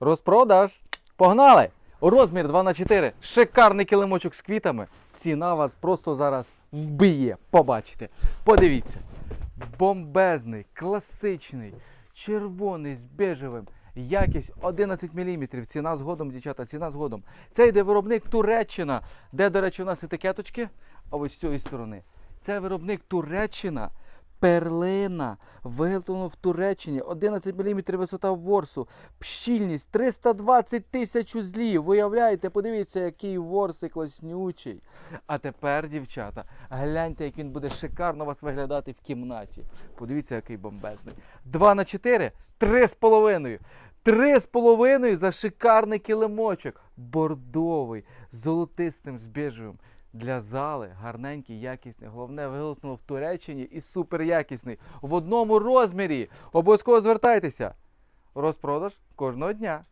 Розпродаж. Погнали! Розмір 2х4. Шикарний килимочок з квітами. Ціна вас просто зараз вбиє. Побачите. Подивіться. Бомбезний, класичний, червоний з бежевим. Якість 11 мм. Ціна згодом, дівчата, ціна згодом. Це йде виробник Туреччина, де, до речі, у нас етикеточки, а ось з цієї сторони. Це виробник Туреччина. Перлина, виготовлено в Туреччині, 11 мм висота ворсу, щільність 320 тисяч узлів. Виявляєте, подивіться, який ворс і класнючий. А тепер, дівчата, гляньте, як він буде шикарно вас виглядати в кімнаті. Подивіться, який бомбезний. 2 на 4, 3,5. Три з половиною за шикарний килимочок. Бордовий, золотистим, з біжевим. Для зали гарненький, якісний. Головне, виготовлено в Туреччині і суперякісний. В одному розмірі. Обов'язково звертайтеся. Розпродаж кожного дня.